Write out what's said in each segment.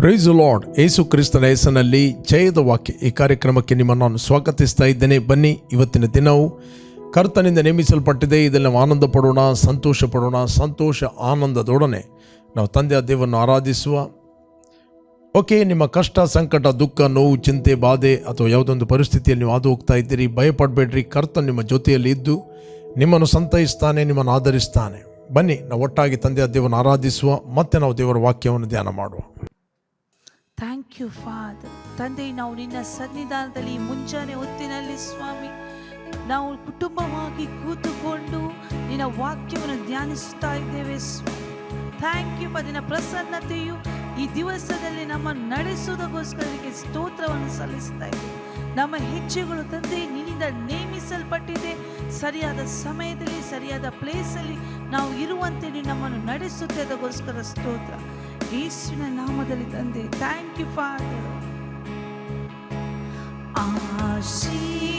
Price lord ಏಸು ಕ್ರಿಸ್ತನ ಹೆಸರಿನಲ್ಲಿ ಜಯದ ವಾಕ್ಯ. ಈ ಕಾರ್ಯಕ್ರಮಕ್ಕೆ ನಿಮ್ಮನ್ನು ನಾನು ಸ್ವಾಗತಿಸ್ತಾ ಇದ್ದೇನೆ. ಬನ್ನಿ, ಇವತ್ತಿನ ದಿನವು ಕರ್ತನಿಂದ ನೇಮಿಸಲ್ಪಟ್ಟಿದೆ. ಇದನ್ನು ನಾವು ಆನಂದ ಪಡೋಣ ಸಂತೋಷ ಪಡೋಣ ಸಂತೋಷ ಆನಂದದೊಡನೆ ನಾವು ತಂದೆಯ ದೇವರನ್ನು ಆರಾಧಿಸುವ. ಓಕೆ, ನಿಮ್ಮ ಕಷ್ಟ, ಸಂಕಟ, ದುಃಖ, ನೋವು, ಚಿಂತೆ, ಬಾಧೆ ಅಥವಾ ಯಾವುದೊಂದು ಪರಿಸ್ಥಿತಿಯಲ್ಲಿ ನೀವು ಹಾದು ಹೋಗ್ತಾ ಇದ್ದೀರಿ, ಭಯಪಡಬೇಡ್ರಿ. ಕರ್ತನ್ ನಿಮ್ಮ ಜೊತೆಯಲ್ಲಿ ಇದ್ದು ನಿಮ್ಮನ್ನು ಸಂತೈಸ್ತಾನೆ, ನಿಮ್ಮನ್ನು ಆಧರಿಸ್ತಾನೆ. ಬನ್ನಿ, ನಾವು ಒಟ್ಟಾಗಿ ತಂದೆಯ ದೇವರನ್ನು ಆರಾಧಿಸುವ. ಮತ್ತು ನಾವು ದೇವರ ವಾಕ್ಯವನ್ನು ಧ್ಯಾನ ಮಾಡುವ. ಥ್ಯಾಂಕ್ ಯು ಫಾದರ್ ತಂದೆ, ನಾವು ನಿನ್ನ ಸನ್ನಿಧಾನದಲ್ಲಿ ಮುಂಜಾನೆ ಹೊತ್ತಿನಲ್ಲಿ ಸ್ವಾಮಿ, ನಾವು ಕುಟುಂಬವಾಗಿ ಕೂತುಕೊಂಡು ನಿನ್ನ ವಾಕ್ಯವನ್ನು ಧ್ಯಾನಿಸುತ್ತಾ ಇದ್ದೇವೆ ಥ್ಯಾಂಕ್ ಯು ನಿನ್ನ ಪ್ರಸನ್ನತೆಯು ಈ ದಿವಸದಲ್ಲಿ ನಮ್ಮ ನಡೆಸುವುದಕ್ಕೋಸ್ಕರ ಸ್ತೋತ್ರವನ್ನು ಸಲ್ಲಿಸ್ತಾ ಇದ್ದೇವೆ ನಮ್ಮ ಹೆಜ್ಜೆಗಳು ತಂದೆ, ನಿನ್ನಿಂದ ನೇಮಿಸಲ್ಪಟ್ಟಿದೆ. ಸರಿಯಾದ ಸಮಯದಲ್ಲಿ, ಸರಿಯಾದ ಪ್ಲೇಸಲ್ಲಿ ನಾವು ಇರುವಂತೆ ನೀನು ನಮ್ಮನ್ನು ನಡೆಸುತ್ತೆ ಅದಕ್ಕೋಸ್ಕರ ಸ್ತೋತ್ರ. ಯೇಸುವಿನ ನಾಮದಲ್ಲಿ ತಂದೆ. ಥ್ಯಾಂಕ್ ಯು ಫಾದರ್ ಆಶೀರ್ವದಿಸಿದ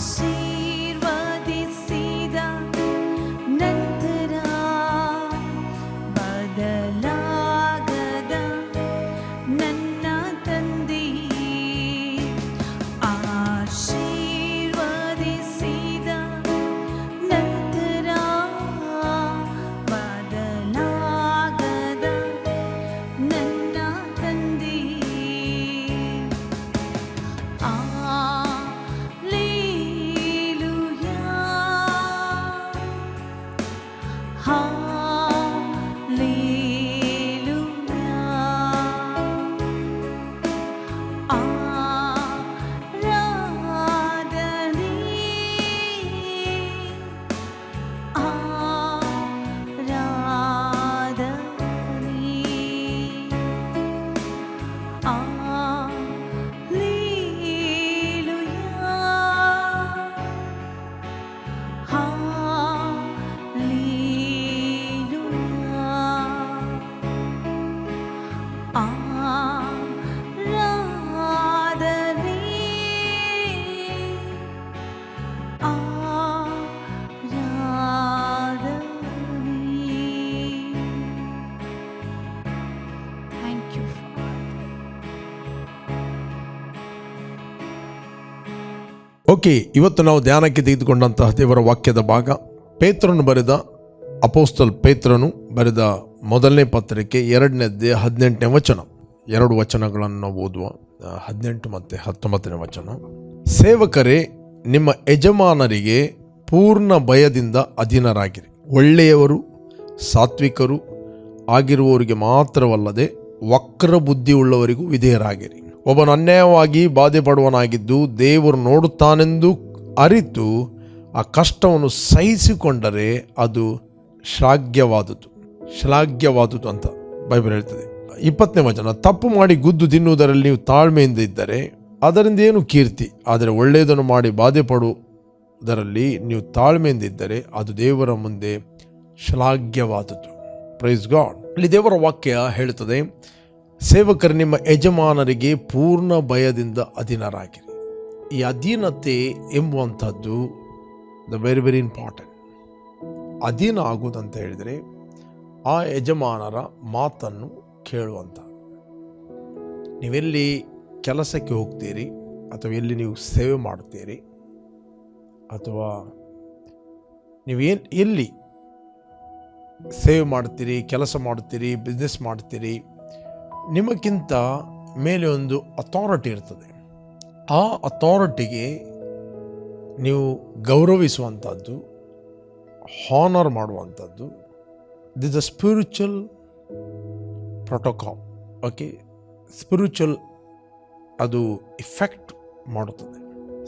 see. ಓಕೆ ಇವತ್ತು ನಾವು ಧ್ಯಾನಕ್ಕೆ ತೆಗೆದುಕೊಂಡಂತಹ ದೇವರ ವಾಕ್ಯದ ಭಾಗ. ಪೇತ್ರನು ಬರೆದ, ಅಪೋಸ್ತಲ್ ಪೇತ್ರನು ಬರೆದ ಮೊದಲನೇ ಪತ್ರಿಕೆ ಎರಡನೇ ಅಧ್ಯಾಯ ಹದಿನೆಂಟನೇ ವಚನ. ಎರಡು ವಚನಗಳನ್ನು ಓದುವ ಹದಿನೆಂಟು ಮತ್ತು ಹತ್ತೊಂಬತ್ತನೇ ವಚನ. ಸೇವಕರೇ, ನಿಮ್ಮ ಯಜಮಾನರಿಗೆ ಪೂರ್ಣ ಭಯದಿಂದ ಅಧೀನರಾಗಿರಿ. ಒಳ್ಳೆಯವರು, ಸಾತ್ವಿಕರು ಆಗಿರುವವರಿಗೆ ಮಾತ್ರವಲ್ಲದೆ ವಕ್ರ ಬುದ್ಧಿಯುಳ್ಳವರಿಗೂ ವಿಧೇಯರಾಗಿರಿ. ಒಬ್ಬನು ಅನ್ಯಾಯವಾಗಿ ಬಾಧೆ ಪಡುವನಾಗಿದ್ದು ದೇವರು ನೋಡುತ್ತಾನೆಂದು ಅರಿತು ಆ ಕಷ್ಟವನ್ನು ಸಹಿಸಿಕೊಂಡರೆ ಅದು ಶ್ಲಾಘ್ಯವಾದುದು. ಶ್ಲಾಘ್ಯವಾದುದು ಅಂತ ಬೈಬಲ್ ಹೇಳ್ತದೆ. ಇಪ್ಪತ್ತನೇ ವಚನ, ತಪ್ಪು ಮಾಡಿ ಗುದ್ದು ತಿನ್ನುವುದರಲ್ಲಿ ನೀವು ತಾಳ್ಮೆಯಿಂದ ಇದ್ದರೆ ಅದರಿಂದ ಏನು ಕೀರ್ತಿ? ಆದರೆ ಒಳ್ಳೆಯದನ್ನು ಮಾಡಿ ಬಾಧೆ ಪಡುವುದರಲ್ಲಿ ನೀವು ತಾಳ್ಮೆಯಿಂದ ಇದ್ದರೆ ಅದು ದೇವರ ಮುಂದೆ ಶ್ಲಾಘ್ಯವಾದುದು. ಪ್ರೈಸ್ ಗಾಡ್ ಅಲ್ಲಿ ದೇವರ ವಾಕ್ಯ ಹೇಳುತ್ತದೆ ಸೇವಕರು ನಿಮ್ಮ ಯಜಮಾನರಿಗೆ ಪೂರ್ಣ ಭಯದಿಂದ ಅಧೀನರಾಗಿರಿ. ಈ ಅಧೀನತೆ ಎಂಬುವಂಥದ್ದು ದ ವೆರಿ ವೆರಿ ಇಂಪಾರ್ಟೆಂಟ್ ಅಧೀನ ಆಗುವುದಂತ ಹೇಳಿದರೆ ಆ ಯಜಮಾನರ ಮಾತನ್ನು ಕೇಳುವಂಥ ನೀವೆಲ್ಲಿ ಕೆಲಸಕ್ಕೆ ಹೋಗ್ತೀರಿ ಅಥವಾ ಎಲ್ಲಿ ನೀವು ಸೇವೆ ಮಾಡ್ತೀರಿ ಅಥವಾ ನೀವೇನು ಎಲ್ಲಿ ಸೇವೆ ಮಾಡ್ತೀರಿ ಕೆಲಸ ಮಾಡ್ತೀರಿ ಬಿಸ್ನೆಸ್ ಮಾಡ್ತೀರಿ ನಿಮಗಿಂತ ಮೇಲೆ ಒಂದು ಅಥಾರಿಟಿ ಇರ್ತದೆ. ಆ ಅಥಾರಿಟಿಗೆ ನೀವು ಗೌರವಿಸುವಂಥದ್ದು ಹಾನರ್ ಮಾಡುವಂಥದ್ದು this the spiritual protocol okay spiritual ಅದು ಇಫೆಕ್ಟ್ ಮಾಡುತ್ತದೆ.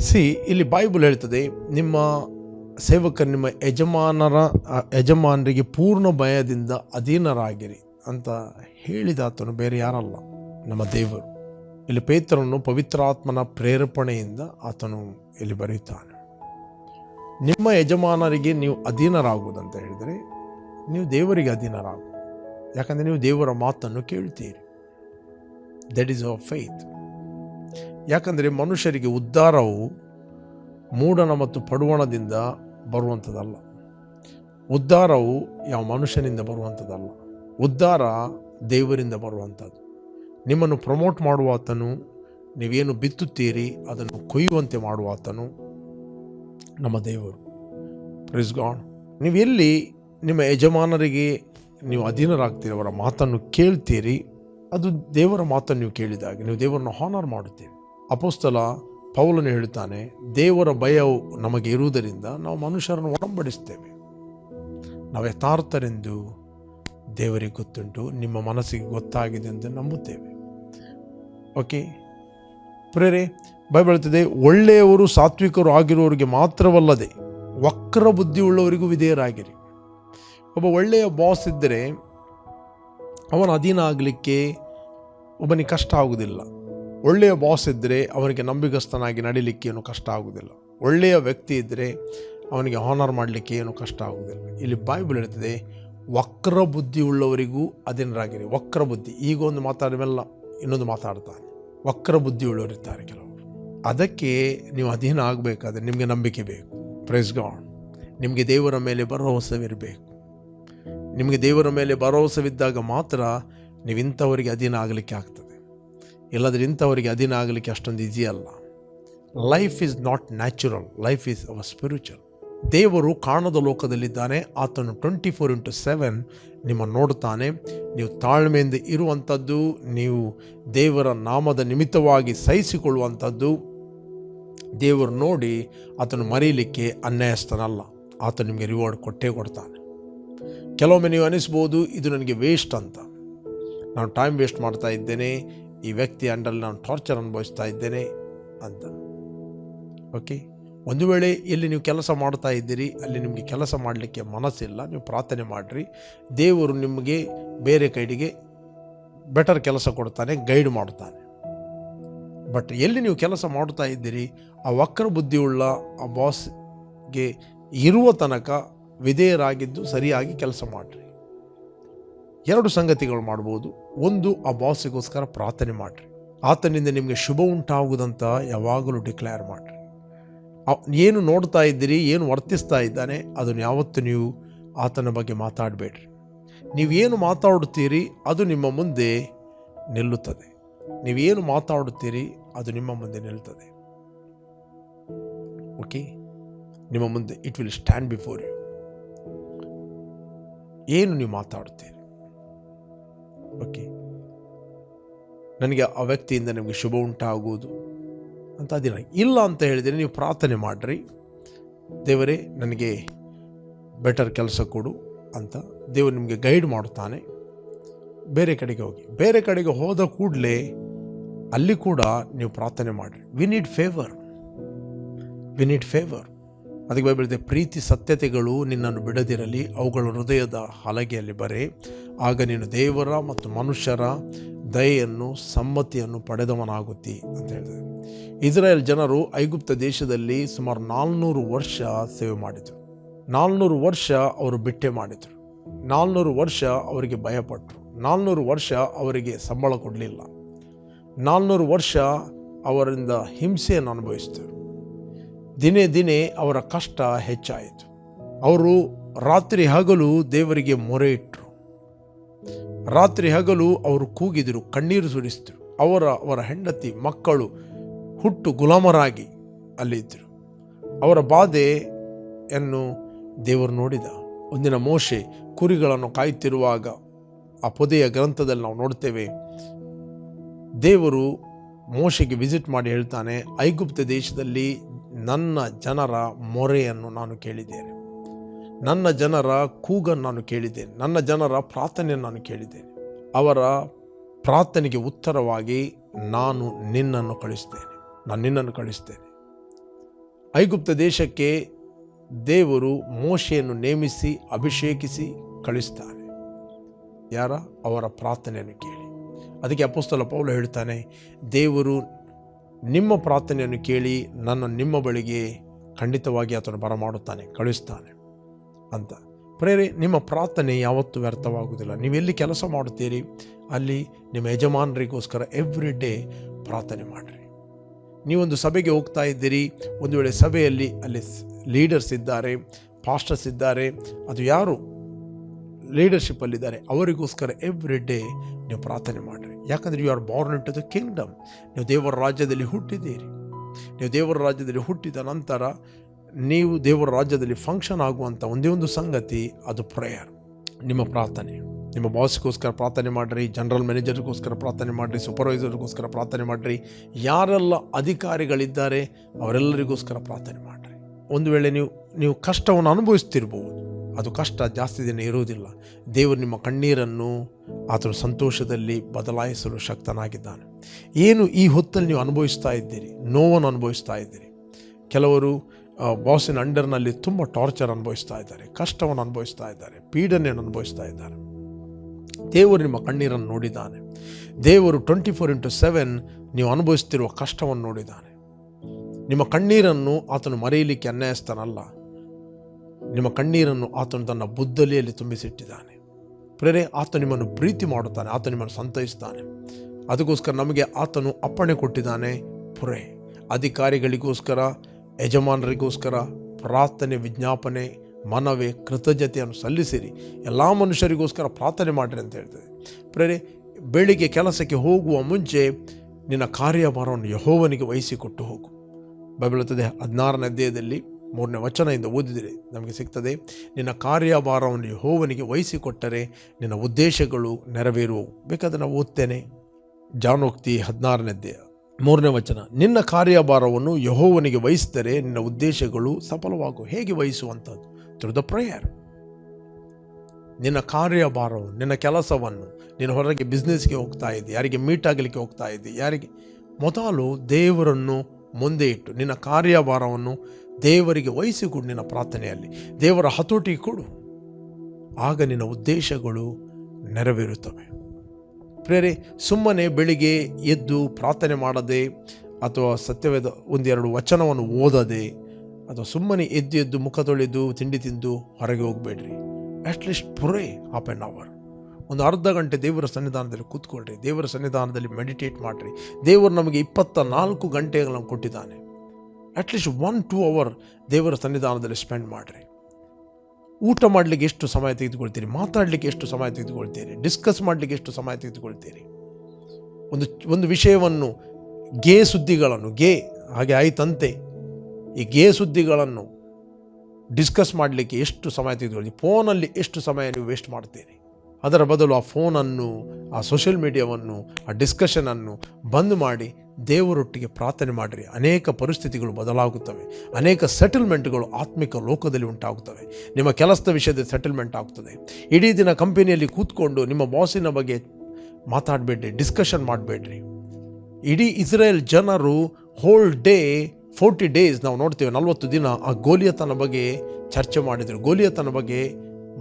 ಸಿ ಇಲ್ಲಿ ಬೈಬಲ್ ಹೇಳ್ತದೆ, ನಿಮ್ಮ ಸೇವಕರು ನಿಮ್ಮ ಯಜಮಾನರ, ಯಜಮಾನರಿಗೆ ಪೂರ್ಣ ಭಯದಿಂದ ಅಧೀನರಾಗಿರಿ. ಅಂತ ಹೇಳಿದಾತನು ಬೇರೆ ಯಾರಲ್ಲ, ನಮ್ಮ ದೇವರು. ಇಲ್ಲಿ ಪೇತ್ರನನ್ನು ಪವಿತ್ರಾತ್ಮನ ಪ್ರೇರೇಪಣೆಯಿಂದ ಆತನು ಇಲ್ಲಿ ಬರೆಯುತ್ತಾನೆ. ನಿಮ್ಮ ಯಜಮಾನರಿಗೆ ನೀವು ಅಧೀನರಾಗುವುದಂತ ಹೇಳಿದರೆ, ನೀವು ದೇವರಿಗೆ ಅಧೀನರಾಗು. ಯಾಕಂದರೆ ನೀವು ದೇವರ ಮಾತನ್ನು ಕೇಳ್ತೀರಿ ದಟ್ ಈಸ್ ಅವರ್ ಫೈತ್ ಯಾಕಂದರೆ ಮನುಷ್ಯರಿಗೆ ಉದ್ಧಾರವು ಮೂಢನ ಮತ್ತು ಪಡುವಣದಿಂದ ಬರುವಂಥದ್ದಲ್ಲ. ಉದ್ಧಾರವು ಯಾವ ಮನುಷ್ಯನಿಂದ ಬರುವಂಥದ್ದಲ್ಲ. ಉದ್ಧಾರ ದೇವರಿಂದ ಬರುವಂಥದ್ದು ನಿಮ್ಮನ್ನು ಪ್ರಮೋಟ್ ಮಾಡುವ ಆತನು ನೀವೇನು ಬಿತ್ತುತ್ತೀರಿ, ಅದನ್ನು ಕೊಯ್ಯುವಂತೆ ಮಾಡುವ ಆತನು ನಮ್ಮ ದೇವರು. ಪ್ರಿಸ್ ಗಾಡ್ ನೀವು ಎಲ್ಲಿ ನಿಮ್ಮ ಯಜಮಾನರಿಗೆ ನೀವು ಅಧೀನರಾಗ್ತೀರಿ, ಅವರ ಮಾತನ್ನು ಕೇಳ್ತೀರಿ, ಅದು ದೇವರ ಮಾತನ್ನು ನೀವು ಕೇಳಿದಾಗ, ನೀವು ದೇವರನ್ನು ಹಾನರ್ ಮಾಡುತ್ತೀರಿ. ಅಪೋಸ್ತಲ ಪೌಲನು ಹೇಳುತ್ತಾನೆ, ದೇವರ ಭಯವು ನಮಗೆ ಇರುವುದರಿಂದ ನಾವು ಮನುಷ್ಯರನ್ನು ಒಡಂಬಡಿಸ್ತೇವೆ ನಾವು ಯಥಾರ್ಥರೆಂದು ದೇವರಿಗೆ ಗೊತ್ತುಂಟು, ನಿಮ್ಮ ಮನಸ್ಸಿಗೆ ಗೊತ್ತಾಗಿದೆ ಎಂದು ನಂಬುತ್ತೇವೆ. ಓಕೆ ಪ್ರೇರೆ ಬೈಬಲ್ ಹೇಳ್ತದೆ, ಒಳ್ಳೆಯವರು ಸಾತ್ವಿಕರು ಆಗಿರುವವರಿಗೆ ಮಾತ್ರವಲ್ಲದೆ ವಕ್ರ ಬುದ್ಧಿ ಉಳ್ಳವರಿಗೂ ವಿಧೇಯರಾಗಿರಿ. ಒಬ್ಬ ಒಳ್ಳೆಯ ಬಾಸ್ ಇದ್ದರೆ ಅವನ ಅಧೀನ ಆಗಲಿಕ್ಕೆ ಒಬ್ಬನಿಗೆ ಕಷ್ಟ ಆಗುವುದಿಲ್ಲ. ಒಳ್ಳೆಯ ಬಾಸ್ ಇದ್ದರೆ ಅವನಿಗೆ ನಂಬಿಗಸ್ತನಾಗಿ ನಡೀಲಿಕ್ಕೆ ಏನು ಕಷ್ಟ ಆಗುವುದಿಲ್ಲ. ಒಳ್ಳೆಯ ವ್ಯಕ್ತಿ ಇದ್ದರೆ ಅವನಿಗೆ ಹಾನರ್ ಮಾಡಲಿಕ್ಕೆ ಏನು ಕಷ್ಟ ಆಗುವುದಿಲ್ಲ. ಇಲ್ಲಿ ಬಾಯ್ಬಲ್ ಹೇಳ್ತದೆ ವಕ್ರ ಬುದ್ಧಿ ಉಳ್ಳವರಿಗೂ ಅಧೀನರಾಗಿರಿ. ವಕ್ರ ಬುದ್ಧಿ. ಈಗ ಒಂದು ಮಾತಾಡಿಮೆಲ್ಲ ಇನ್ನೊಂದು ಮಾತಾಡ್ತಾನೆ. ವಕ್ರ ಬುದ್ಧಿ ಉಳ್ಳವರಿದ್ದಾರೆ ಕೆಲವರು. ಅದಕ್ಕೆ ನೀವು ಅಧೀನ ಆಗಬೇಕಾದ್ರೆ ನಿಮಗೆ ನಂಬಿಕೆ ಬೇಕು. ಪ್ರೈಸ್ ಗಾಡ್ ನಿಮಗೆ ದೇವರ ಮೇಲೆ ಭರವಸವಿರಬೇಕು. ನಿಮಗೆ ದೇವರ ಮೇಲೆ ಭರವಸವಿದ್ದಾಗ ಮಾತ್ರ ನೀವು ಇಂಥವರಿಗೆ ಅಧೀನ ಆಗಲಿಕ್ಕೆ ಆಗ್ತದೆ. ಇಲ್ಲದ್ರೆ ಇಂಥವರಿಗೆ ಅಧೀನ ಆಗಲಿಕ್ಕೆ ಅಷ್ಟೊಂದು ಈಸಿ ಅಲ್ಲ. Life is not natural life is our spiritual ದೇವರು ಕಾಣದ ಲೋಕದಲ್ಲಿದ್ದಾನೆ. ಆತನು ಟ್ವೆಂಟಿ ಫೋರ್ ಇಂಟು ಸೆವೆನ್ ನಿಮ್ಮ ನೋಡ್ತಾನೆ ನೀವು ತಾಳ್ಮೆಯಿಂದ ಇರುವಂಥದ್ದು, ನೀವು ದೇವರ ನಾಮದ ನಿಮಿತ್ತವಾಗಿ ಸಹಿಸಿಕೊಳ್ಳುವಂಥದ್ದು. ದೇವರು ನೋಡಿ ಆತನು ಮರೀಲಿಕ್ಕೆ ಅನ್ಯಾಯಸ್ಥನಲ್ಲ. ಆತ ನಿಮಗೆ ರಿವಾರ್ಡ್ ಕೊಟ್ಟೇ ಕೊಡ್ತಾನೆ. ಕೆಲವೊಮ್ಮೆ ನೀವು ಅನಿಸ್ಬೋದು, ಇದು ನನಗೆ ವೇಸ್ಟ್ ಅಂತ. ನಾನು ಟೈಮ್ ವೇಸ್ಟ್ ಮಾಡ್ತಾ ಇದ್ದೇನೆ. ಈ ವ್ಯಕ್ತಿ ಅಂಡಲ್ಲಿ ನಾನು ಟಾರ್ಚರ್ ಅನುಭವಿಸ್ತಾ ಇದ್ದೇನೆ ಅಂತ. ಓಕೆ ಒಂದು ವೇಳೆ ಎಲ್ಲಿ ನೀವು ಕೆಲಸ ಮಾಡ್ತಾ ಇದ್ದೀರಿ, ಅಲ್ಲಿ ನಿಮಗೆ ಕೆಲಸ ಮಾಡಲಿಕ್ಕೆ ಮನಸ್ಸಿಲ್ಲ, ನೀವು ಪ್ರಾರ್ಥನೆ ಮಾಡಿರಿ. ದೇವರು ನಿಮಗೆ ಬೇರೆ ಕೈಡಿಗೆ ಬೆಟರ್ ಕೆಲಸ ಕೊಡ್ತಾನೆ ಗೈಡ್ ಮಾಡ್ತಾನೆ ಬಟ್ ಎಲ್ಲಿ ನೀವು ಕೆಲಸ ಮಾಡ್ತಾ ಇದ್ದೀರಿ, ಆ ವಕ್ರ ಬುದ್ಧಿಯುಳ್ಳ ಆ ಬಾಸ್ಗೆ ಇರುವ ತನಕ ವಿಧೇಯರಾಗಿದ್ದು ಸರಿಯಾಗಿ ಕೆಲಸ ಮಾಡಿರಿ. ಎರಡು ಸಂಗತಿಗಳು ಮಾಡ್ಬೋದು. ಒಂದು, ಆ ಬಾಸಿಗೋಸ್ಕರ ಪ್ರಾರ್ಥನೆ ಮಾಡಿರಿ. ಆತನಿಂದ ನಿಮಗೆ ಶುಭ ಉಂಟಾಗುವುದಂತ ಯಾವಾಗಲೂ ಡಿಕ್ಲೇರ್ ಮಾಡಿರಿ. ಏನು ನೋಡ್ತಾ ಇದ್ದೀರಿ, ಏನು ವರ್ತಿಸ್ತಾ ಇದ್ದಾನೆ, ಅದನ್ನು ಯಾವತ್ತೂ ನೀವು ಆತನ ಬಗ್ಗೆ ಮಾತಾಡಬೇಡ್ರಿ. ನೀವೇನು ಮಾತಾಡುತ್ತೀರಿ, ಅದು ನಿಮ್ಮ ಮುಂದೆ ನಿಲ್ಲುತ್ತದೆ. ನೀವೇನು ಮಾತಾಡುತ್ತೀರಿ, ಅದು ನಿಮ್ಮ ಮುಂದೆ ನಿಲ್ತದೆ. ಓಕೆ ನಿಮ್ಮ ಮುಂದೆ it will stand before you ಏನು ನೀವು ಮಾತಾಡುತ್ತೀರಿ? ಓಕೆ ನನಗೆ ಆ ವ್ಯಕ್ತಿಯಿಂದ ನಿಮಗೆ ಶುಭ ಉಂಟಾಗುವುದು. ಅಂತ ಅದಿಲ್ಲ. ಇಲ್ಲ ಅಂತ ಹೇಳಿದರೆ ನೀವು ಪ್ರಾರ್ಥನೆ ಮಾಡಿರಿ. ದೇವರೇ, ನನಗೆ ಬೆಟರ್ ಕೆಲಸ ಕೊಡು ಅಂತ ದೇವರು ನಿಮಗೆ ಗೈಡ್ ಮಾಡುತ್ತಾನೆ. ಬೇರೆ ಕಡೆಗೆ ಹೋಗಿ. ಬೇರೆ ಕಡೆಗೆ ಹೋದ ಕೂಡಲೇ ಅಲ್ಲಿ ಕೂಡ ನೀವು ಪ್ರಾರ್ಥನೆ ಮಾಡಿರಿ. We need favour we need favour ಅದಕ್ಕೆ ಬೈಬಲಿದೆ ಪ್ರೀತಿ ಸತ್ಯತೆಗಳು ನಿನ್ನನ್ನು ಬಿಡದಿರಲಿ, ಅವುಗಳ ಹೃದಯದ ಹಲಗೆಯಲ್ಲಿ ಬರೆ. ಆಗ ನೀನು ದೇವರ ಮತ್ತು ಮನುಷ್ಯರ ದಯೆಯನ್ನು, ಸಮ್ಮತಿಯನ್ನು ಪಡೆದವನಾಗುತ್ತಿ ಅಂತ ಹೇಳಿದೆ ಇಸ್ರಾಯೇಲ್ ಜನರು ಐಗುಪ್ತ ದೇಶದಲ್ಲಿ ಸುಮಾರು ನಾಲ್ನೂರು ವರ್ಷ ಸೇವೆ ಮಾಡಿದರು. ನಾಲ್ನೂರು ವರ್ಷ ಅವರು ಬಿಟ್ಟೆ ಮಾಡಿದರು. ನಾಲ್ನೂರು ವರ್ಷ ಅವರಿಗೆ ಭಯಪಟ್ಟರು ನಾಲ್ನೂರು ವರ್ಷ ಅವರಿಗೆ ಸಂಬಳ ಕೊಡಲಿಲ್ಲ. ನಾಲ್ನೂರು ವರ್ಷ ಅವರಿಂದ ಹಿಂಸೆಯನ್ನು ಅನುಭವಿಸಿದರು. ದಿನೇ ದಿನೇ ಅವರ ಕಷ್ಟ ಹೆಚ್ಚಾಯಿತು. ಅವರು ರಾತ್ರಿ ಹಗಲು ದೇವರಿಗೆ ಮೊರೆ ಇಟ್ಟರು ರಾತ್ರಿ ಹಗಲು ಅವರು ಕೂಗಿದರು, ಕಣ್ಣೀರು ಸುರಿಸಿದರು. ಅವರ ಅವರ ಹೆಂಡತಿ, ಮಕ್ಕಳು ಹುಟ್ಟು ಗುಲಾಮರಾಗಿ ಅಲ್ಲಿದ್ದರು. ಅವರ ಬಾಧೆಯನ್ನು ದೇವರು ನೋಡಿದ. ಒಂದಿನ ಮೋಶೆ ಕುರಿಗಳನ್ನು ಕಾಯುತ್ತಿರುವಾಗ ಆ ಪೊದೆಯ ಗ್ರಂಥದಲ್ಲಿ ನಾವು ನೋಡ್ತೇವೆ, ದೇವರು ಮೋಶೆಗೆ ವಿಸಿಟ್ ಮಾಡಿ ಹೇಳ್ತಾನೆ, ಐಗುಪ್ತ ದೇಶದಲ್ಲಿ ನನ್ನ ಜನರ ಮೊರೆಯನ್ನು ನಾನು ಕೇಳಿದ್ದೇನೆ. ನನ್ನ ಜನರ ಕೂಗನ್ನು ನಾನು ಕೇಳಿದ್ದೇನೆ. ನನ್ನ ಜನರ ಪ್ರಾರ್ಥನೆಯನ್ನು ನಾನು ಕೇಳಿದ್ದೇನೆ. ಅವರ ಪ್ರಾರ್ಥನೆಗೆ ಉತ್ತರವಾಗಿ ನಾನು ನಿನ್ನನ್ನು ಕಳಿಸ್ತೇನೆ ನಾನು ನಿನ್ನನ್ನು ಕಳಿಸ್ತೇನೆ ಐಗುಪ್ತ ದೇಶಕ್ಕೆ ದೇವರು ಮೋಶೆಯನ್ನು ನೇಮಿಸಿ, ಅಭಿಷೇಕಿಸಿ ಕಳಿಸ್ತಾನೆ ಯಾರ? ಅವರ ಪ್ರಾರ್ಥನೆಯನ್ನು ಕೇಳಿ. ಅದಕ್ಕೆ ಅಪೋಸ್ತಲ ಪೌಲ ಹೇಳ್ತಾನೆ, ದೇವರು ನಿಮ್ಮ ಪ್ರಾರ್ಥನೆಯನ್ನು ಕೇಳಿ ನನ್ನ ನಿಮ್ಮ ಬಳಿಗೆ ಖಂಡಿತವಾಗಿ ಆತನು ಬರಮಾಡುತ್ತಾನೆ ಕಳಿಸ್ತಾನೆ ಅಂತ. ಪ್ರೇರಿ, ನಿಮ್ಮ ಪ್ರಾರ್ಥನೆ ಯಾವತ್ತೂ ವ್ಯರ್ಥವಾಗುವುದಿಲ್ಲ. ನೀವೆಲ್ಲಿ ಕೆಲಸ ಮಾಡುತ್ತೀರಿ, ಅಲ್ಲಿ ನಿಮ್ಮ ಯಜಮಾನರಿಗೋಸ್ಕರ ಎವ್ರಿ ಡೇ ಪ್ರಾರ್ಥನೆ ಮಾಡಿರಿ. ನೀವೊಂದು ಸಭೆಗೆ ಹೋಗ್ತಾ ಇದ್ದೀರಿ, ಒಂದು ವೇಳೆ ಸಭೆಯಲ್ಲಿ ಅಲ್ಲಿ ಲೀಡರ್ಸ್ ಇದ್ದಾರೆ ಪಾಸ್ಟರ್ಸ್ ಇದ್ದಾರೆ, ಅದು ಯಾರು? ಲೀಡರ್ಶಿಪ್ಪಲ್ಲಿದ್ದಾರೆ ಅವರಿಗೋಸ್ಕರ ಎವ್ರಿ ಡೇ ನೀವು ಪ್ರಾರ್ಥನೆ ಮಾಡಿರಿ. ಯಾಕಂದರೆ you are born to the kingdom ನೀವು ದೇವರ ರಾಜ್ಯದಲ್ಲಿ ಹುಟ್ಟಿದ್ದೀರಿ. ನೀವು ದೇವರ ರಾಜ್ಯದಲ್ಲಿ ಹುಟ್ಟಿದ ನಂತರ ನೀವು ದೇವರ ರಾಜ್ಯದಲ್ಲಿ ಫಂಕ್ಷನ್ ಆಗುವಂಥ ಒಂದೇ ಒಂದು ಸಂಗತಿ, ಅದು ಪ್ರೇಯರ್ ನಿಮ್ಮ ಪ್ರಾರ್ಥನೆ. ನಿಮ್ಮ ಬಾಸ್ಗೋಸ್ಕರ ಪ್ರಾರ್ಥನೆ ಮಾಡಿರಿ ಜನರಲ್ ಮ್ಯಾನೇಜರ್ಗೋಸ್ಕರ ಪ್ರಾರ್ಥನೆ ಮಾಡಿರಿ ಸೂಪರ್ವೈಸರ್ಗೋಸ್ಕರ ಪ್ರಾರ್ಥನೆ ಮಾಡಿರಿ, ಯಾರೆಲ್ಲ ಅಧಿಕಾರಿಗಳಿದ್ದಾರೆ, ಅವರೆಲ್ಲರಿಗೋಸ್ಕರ ಪ್ರಾರ್ಥನೆ ಮಾಡಿರಿ. ಒಂದು ವೇಳೆ ನೀವು ನೀವು ಕಷ್ಟವನ್ನು ಅನುಭವಿಸ್ತಿರ್ಬೋದು. ಅದು ಕಷ್ಟ ಜಾಸ್ತಿ ದಿನ ಇರುವುದಿಲ್ಲ. ದೇವರು ನಿಮ್ಮ ಕಣ್ಣೀರನ್ನು ಆತನು ಸಂತೋಷದಲ್ಲಿ ಬದಲಾಯಿಸಲು ಶಕ್ತನಾಗಿದ್ದಾನೆ. ಏನು ಈ ಹೊತ್ತಲ್ಲಿ ನೀವು ಅನುಭವಿಸ್ತಾ ಇದ್ದೀರಿ? ನೋವನ್ನು ಅನುಭವಿಸ್ತಾ ಇದ್ದೀರಿ? ಕೆಲವರು ಬಾಸಿನ ಅಂಡರ್ನಲ್ಲಿ ತುಂಬ ಟಾರ್ಚರ್ ಅನುಭವಿಸ್ತಾ ಇದ್ದಾರೆ, ಕಷ್ಟವನ್ನು ಅನುಭವಿಸ್ತಾ ಇದ್ದಾರೆ, ಪೀಡನೆಯನ್ನು ಅನುಭವಿಸ್ತಾ ಇದ್ದಾರೆ. ದೇವರು ನಿಮ್ಮ ಕಣ್ಣೀರನ್ನು ನೋಡಿದ್ದಾನೆ. ದೇವರು ಟ್ವೆಂಟಿ ಫೋರ್ ಇಂಟು ಸೆವೆನ್ ನೀವು ಅನುಭವಿಸ್ತಿರುವ ಕಷ್ಟವನ್ನು ನೋಡಿದ್ದಾನೆ. ನಿಮ್ಮ ಕಣ್ಣೀರನ್ನು ಆತನು ಮರೆಯಲಿಕ್ಕೆ ಅನ್ಯಾಯಿಸ್ತಾನಲ್ಲ ನಿಮ್ಮ ಕಣ್ಣೀರನ್ನು ಆತನು ತನ್ನ ಬುದ್ದಲಿಯಲ್ಲಿ ತುಂಬಿಸಿಟ್ಟಿದ್ದಾನೆ. ಪ್ರೇರೆ ಆತ ನಿಮ್ಮನ್ನು ಪ್ರೀತಿ ಮಾಡುತ್ತಾನೆ, ಆತ ನಿಮ್ಮನ್ನು ಸಂತೈಸ್ತಾನೆ. ಅದಕ್ಕೋಸ್ಕರ ನಮಗೆ ಆತನು ಅಪ್ಪಣೆ ಕೊಟ್ಟಿದ್ದಾನೆ. ಪುರೆ ಅಧಿಕಾರಿಗಳಿಗೋಸ್ಕರ ಯಜಮಾನರಿಗೋಸ್ಕರ ಪ್ರಾರ್ಥನೆ, ವಿಜ್ಞಾಪನೆ, ಮನವೇ, ಕೃತಜ್ಞತೆಯನ್ನು ಸಲ್ಲಿಸಿರಿ. ಎಲ್ಲ ಮನುಷ್ಯರಿಗೋಸ್ಕರ ಪ್ರಾರ್ಥನೆ ಮಾಡಿರಿ ಅಂತ ಹೇಳ್ತದೆ. ಪ್ರೇರೆ ಬೆಳಿಗ್ಗೆ ಕೆಲಸಕ್ಕೆ ಹೋಗುವ ಮುಂಚೆ ನಿನ್ನ ಕಾರ್ಯಭಾರವನ್ನು ಯಹೋವನಿಗೆ ವಹಿಸಿಕೊಟ್ಟು ಹೋಗು. ಬೈಬಲ್ ಹೇಳ್ತದೆ ಹದಿನಾರನೇ ಅಧ್ಯಾಯದಲ್ಲಿ ಮೂರನೇ ವಚನದಿಂದ ಓದಿದರೆ ನಮಗೆ ಸಿಗ್ತದೆ, ನಿನ್ನ ಕಾರ್ಯಭಾರವನ್ನು ಯಹೋವನಿಗೆ ವಹಿಸಿಕೊಟ್ಟರೆ ನಿನ್ನ ಉದ್ದೇಶಗಳು ನೆರವೇರುವವು. ಬೇಕಾದ್ರೆ ನಾವು ಓದ್ತೇನೆ. ಜಾನೋಕ್ತಿ ಹದಿನಾರನೇ ಅಧ್ಯಾಯ. ಮೂರನೇ ವಚನ, ನಿನ್ನ ಕಾರ್ಯಭಾರವನ್ನು ಯಹೋವನಿಗೆ ವಹಿಸಿದರೆ ನಿನ್ನ ಉದ್ದೇಶಗಳು ಸಫಲವಾಗುವ ಹೇಗೆ ವಹಿಸುವಂಥದ್ದು? ಥ್ರೂ ದ ಪ್ರೇಯರ್ ನಿನ್ನ ಕಾರ್ಯಭಾರವನ್ನು, ನಿನ್ನ ಕೆಲಸವನ್ನು, ನಿನ್ನ ಹೊರಗೆ ಬಿಸ್ನೆಸ್ಗೆ ಹೋಗ್ತಾ ಇದ್ದೆ, ಯಾರಿಗೆ ಮೀಟ್ ಆಗಲಿಕ್ಕೆ ಹೋಗ್ತಾ ಇದ್ದೆ, ಯಾರಿಗೆ? ಮೊದಲು ದೇವರನ್ನು ಮುಂದೆ ಇಟ್ಟು, ನಿನ್ನ ಕಾರ್ಯಭಾರವನ್ನು ದೇವರಿಗೆ ವಹಿಸಿಕೊಡು ನಿನ್ನ ಪ್ರಾರ್ಥನೆಯಲ್ಲಿ. ದೇವರ ಹತೋಟಿ ಕೊಡು. ಆಗ ನಿನ್ನ ಉದ್ದೇಶಗಳು ನೆರವೇರುತ್ತವೆ. ಪ್ರೇರೆ, ಸುಮ್ಮನೆ ಬೆಳಿಗ್ಗೆ ಎದ್ದು ಪ್ರಾರ್ಥನೆ ಮಾಡದೆ ಅಥವಾ ಸತ್ಯವೇದ ಒಂದೆರಡು ವಚನವನ್ನು ಓದದೆ ಅಥವಾ ಸುಮ್ಮನೆ ಎದ್ದು ಎದ್ದು ಮುಖ ತೊಳೆದು ತಿಂಡಿ ತಿಂದು ಹೊರಗೆ ಹೋಗಬೇಡ್ರಿ. ಅಟ್ಲೀಸ್ಟ್ ಪುರೇ ಹಾಫ್ ಆ್ಯನ್ ಅವರ್ ಒಂದು ಅರ್ಧ ಗಂಟೆ ದೇವರ ಸನ್ನಿಧಾನದಲ್ಲಿ ಕೂತ್ಕೊಳ್ರಿ. ದೇವರ ಸನ್ನಿಧಾನದಲ್ಲಿ ಮೆಡಿಟೇಟ್ ಮಾಡಿರಿ. ದೇವರು ನಮಗೆ ಇಪ್ಪತ್ತ ನಾಲ್ಕು ಗಂಟೆಗಳನ್ನು ಕೊಟ್ಟಿದ್ದಾನೆ. ಅಟ್ಲೀಸ್ಟ್ ಒನ್ ಟೂ ಅವರ್ ದೇವರ ಸನ್ನಿಧಾನದಲ್ಲಿ ಸ್ಪೆಂಡ್ ಮಾಡಿರಿ. ಊಟ ಮಾಡಲಿಕ್ಕೆ ಎಷ್ಟು ಸಮಯ ತೆಗೆದುಕೊಳ್ತೀರಿ? ಮಾತಾಡಲಿಕ್ಕೆ ಎಷ್ಟು ಸಮಯ ತೆಗೆದುಕೊಳ್ತೀರಿ? ಡಿಸ್ಕಸ್ ಮಾಡಲಿಕ್ಕೆ ಎಷ್ಟು ಸಮಯ ತೆಗೆದುಕೊಳ್ತೀರಿ? ಒಂದು ಒಂದು ವಿಷಯವನ್ನು ಗೇ ಸುದ್ದಿಗಳನ್ನು, ಗೇ, ಹಾಗೆ ಆಯ್ತಂತೆ. ಈ ಗೇ ಸುದ್ದಿಗಳನ್ನು ಡಿಸ್ಕಸ್ ಮಾಡಲಿಕ್ಕೆ ಎಷ್ಟು ಸಮಯ ತೆಗೆದುಕೊಳ್ತೀರಿ? ಫೋನಲ್ಲಿ ಎಷ್ಟು ಸಮಯ ನೀವು ವೇಸ್ಟ್ ಮಾಡ್ತೀರಿ? ಅದರ ಬದಲು ಆ ಫೋನನ್ನು, ಆ ಸೋಷಿಯಲ್ ಮೀಡಿಯಾವನ್ನು ಆ ಡಿಸ್ಕಷನನ್ನು ಬಂದ್ ಮಾಡಿ ದೇವರೊಟ್ಟಿಗೆ ಪ್ರಾರ್ಥನೆ ಮಾಡಿರಿ. ಅನೇಕ ಪರಿಸ್ಥಿತಿಗಳು ಬದಲಾಗುತ್ತವೆ. ಅನೇಕ ಸೆಟಲ್ಮೆಂಟ್ಗಳು ಆತ್ಮಿಕ ಲೋಕದಲ್ಲಿ ಉಂಟಾಗುತ್ತವೆ. ನಿಮ್ಮ ಕೆಲಸದ ವಿಷಯದ ಸೆಟಲ್ಮೆಂಟ್ ಆಗ್ತದೆ. ಇಡೀ ದಿನ ಕಂಪನಿಯಲ್ಲಿ ಕೂತ್ಕೊಂಡು ನಿಮ್ಮ ಬಾಸಿನ ಬಗ್ಗೆ ಮಾತಾಡಬೇಡ್ರಿ ಡಿಸ್ಕಷನ್ ಮಾಡಬೇಡ್ರಿ. ಇಡೀ ಇಸ್ರೇಲ್ ಜನರು ಹೋಲ್ ಡೇ ಫೋರ್ಟಿ ಡೇಸ್ ನಾವು ನೋಡ್ತೇವೆ, ನಲವತ್ತು ದಿನ ಆ ಗೋಲಿಯತನ ಬಗ್ಗೆ ಚರ್ಚೆ ಮಾಡಿದರು, ಗೋಲಿಯತನ ಬಗ್ಗೆ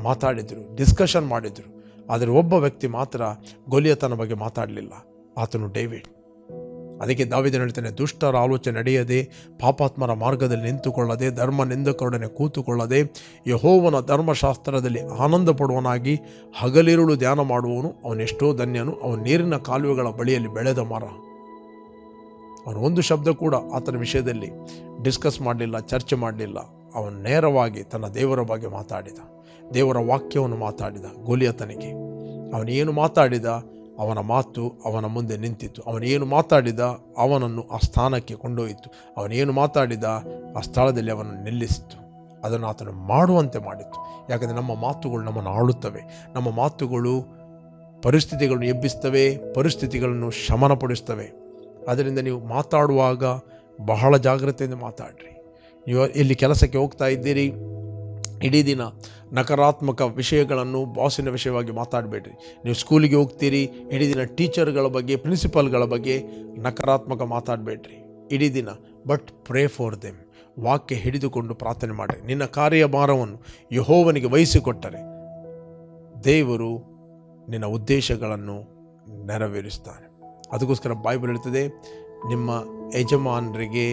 ಮಾತಾಡಿದರು ಡಿಸ್ಕಷನ್ ಮಾಡಿದರು. ಆದರೆ ಒಬ್ಬ ವ್ಯಕ್ತಿ ಮಾತ್ರ ಗೊಲಿಯತನ ಬಗ್ಗೆ ಮಾತಾಡಲಿಲ್ಲ. ಆತನು ಡೇವಿಡ್. ಅದಕ್ಕೆ ದಾವಿದನು ಹೇಳ್ತಾನೆ, ದುಷ್ಟರ ಆಲೋಚನೆ ನಡೆಯದೆ, ಪಾಪಾತ್ಮರ ಮಾರ್ಗದಲ್ಲಿ ನಿಂತುಕೊಳ್ಳದೆ, ಧರ್ಮ ನಿಂದಕರೊಡನೆ ಕೂತುಕೊಳ್ಳದೆ, ಯಹೋವನ ಧರ್ಮಶಾಸ್ತ್ರದಲ್ಲಿ ಆನಂದ ಪಡುವನಾಗಿ ಹಗಲಿರುಳು ಧ್ಯಾನ ಮಾಡುವವನು ಅವನೆಷ್ಟೋ ಧನ್ಯನು, ಅವನ ನೀರಿನ ಕಾಲುವೆಗಳ ಬಳಿಯಲ್ಲಿ ಬೆಳೆದ ಮರ. ಅವನು ಒಂದು ಶಬ್ದ ಕೂಡ ಆತನ ವಿಷಯದಲ್ಲಿ ಡಿಸ್ಕಸ್ ಮಾಡಲಿಲ್ಲ, ಚರ್ಚೆ ಮಾಡಲಿಲ್ಲ. ಅವನು ನೇರವಾಗಿ ತನ್ನ ದೇವರ ಬಗ್ಗೆ ಮಾತಾಡಿದ. ದೇವರ ವಾಕ್ಯವನ್ನು ಮಾತಾಡಿದ ಗೋಲಿಯತನಿಗೆ. ಅವನೇನು ಮಾತಾಡಿದ? ಅವನ ಮಾತು ಅವನ ಮುಂದೆ ನಿಂತಿತ್ತು. ಅವನೇನು ಮಾತಾಡಿದ? ಅವನನ್ನು ಆ ಸ್ಥಾನಕ್ಕೆ ಕೊಂಡೊಯ್ಯಿತು. ಅವನೇನು ಮಾತಾಡಿದ? ಆ ಸ್ಥಳದಲ್ಲಿ ಅವನನ್ನು ನಿಲ್ಲಿಸಿತು. ಅದನ್ನು ಆತನು ಮಾಡುವಂತೆ ಮಾಡಿತ್ತು ಯಾಕಂದರೆ ನಮ್ಮ ಮಾತುಗಳು ನಮ್ಮನ್ನು ಆಳುತ್ತವೆ. ನಮ್ಮ ಮಾತುಗಳು ಪರಿಸ್ಥಿತಿಗಳನ್ನು ಎಬ್ಬಿಸ್ತವೆ, ಪರಿಸ್ಥಿತಿಗಳನ್ನು ಶಮನಪಡಿಸ್ತವೆ. ಅದರಿಂದ ನೀವು ಮಾತಾಡುವಾಗ ಬಹಳ ಜಾಗ್ರತೆಯಿಂದ ಮಾತಾಡ್ರಿ. ನೀವು ಇಲ್ಲಿ ಕೆಲಸಕ್ಕೆ ಹೋಗ್ತಾ ಇದ್ದೀರಿ? ಇಡೀ ದಿನ ನಕಾರಾತ್ಮಕ ವಿಷಯಗಳನ್ನು ಬಾಸಿನ ವಿಷಯವಾಗಿ ಮಾತಾಡಬೇಡ್ರಿ. ನೀವು ಸ್ಕೂಲಿಗೆ ಹೋಗ್ತೀರಿ, ಇಡೀ ದಿನ ಟೀಚರ್ಗಳ ಬಗ್ಗೆ, ಪ್ರಿನ್ಸಿಪಾಲ್ಗಳ ಬಗ್ಗೆ ನಕಾರಾತ್ಮಕ ಮಾತಾಡಬೇಡ್ರಿ. ಇಡೀ ದಿನ ಬಟ್ ಪ್ರೇ ಫಾರ್ ದೆಮ್ ವಾಕ್ಯ ಹಿಡಿದುಕೊಂಡು ಪ್ರಾರ್ಥನೆ ಮಾಡಿ ನಿನ್ನ ಕಾರ್ಯಭಾರವನ್ನು ಯಹೋವನಿಗೆ ವಹಿಸಿಕೊಟ್ಟರೆ ದೇವರು ನಿನ್ನ ಉದ್ದೇಶಗಳನ್ನು ನೆರವೇರಿಸ್ತಾನೆ ಅದಕ್ಕೋಸ್ಕರ ಬೈಬಲ್ ಹೇಳ್ತದೆ, ನಿಮ್ಮ ಯಜಮಾನರಿಗೆ